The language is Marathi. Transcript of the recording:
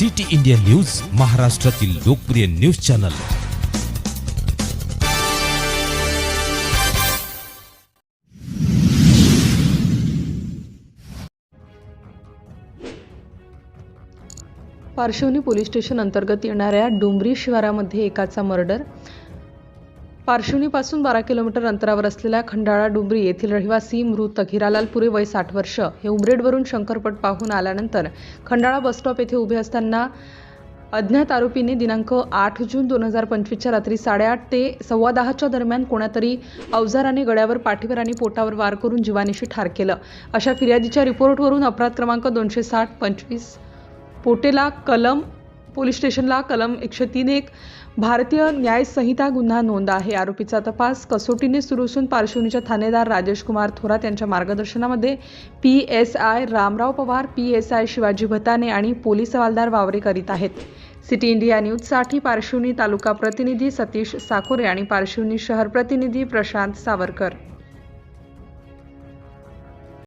सिटी इंडिया न्यूज महाराष्ट्रातील लोकप्रिय न्यूज चॅनल. पार्श्वनी पोलीस स्टेशन अंतर्गत येणाऱ्या डोंबरी शिवारामध्ये एकाचा मर्डर पार्श्वनीपासून बारा किलोमीटर अंतरावर असलेल्या खंडाळा डुंबरी येथील रहिवासी मृत हिरालाल पुरे वय साठ वर्ष. हे उमरेडवरून शंकरपट पाहून आल्यानंतर खंडाळा बसस्टॉप येथे उभे असताना अज्ञात आरोपीने दिनांक आठ जून दोन हजार पंचवीसच्या रात्री साडेआठ ते सव्वा दहाच्या दरम्यान कोणातरी अवजाराने गळ्यावर पाठीवर आणि पोटावर वार करून जीवानिशी ठार केलं. अशा फिर्यादीच्या रिपोर्टवरून अपराध क्रमांक दोनशे साठ पंचवीस पोटेला कलम पोलीस स्टेशनला कलम एकशे तीन एक भारतीय न्याय संहिता गुन्हा नोंद आहे. आरोपीचा तपास कसोटीने सुरू असून पार्श्वनीच्या ठाणेदार राजेश कुमार थोरात यांच्या मार्गदर्शनामध्ये P S I Ramrao Pawar P S I Shivaji Bhatane आणि पोलीस हवालदार वावरे करीत आहेत. सिटी इंडिया न्यूजसाठी पार्श्वनी तालुका प्रतिनिधी सतीश साकोरे आणि पार्श्वनी शहर प्रतिनिधी प्रशांत सावरकर.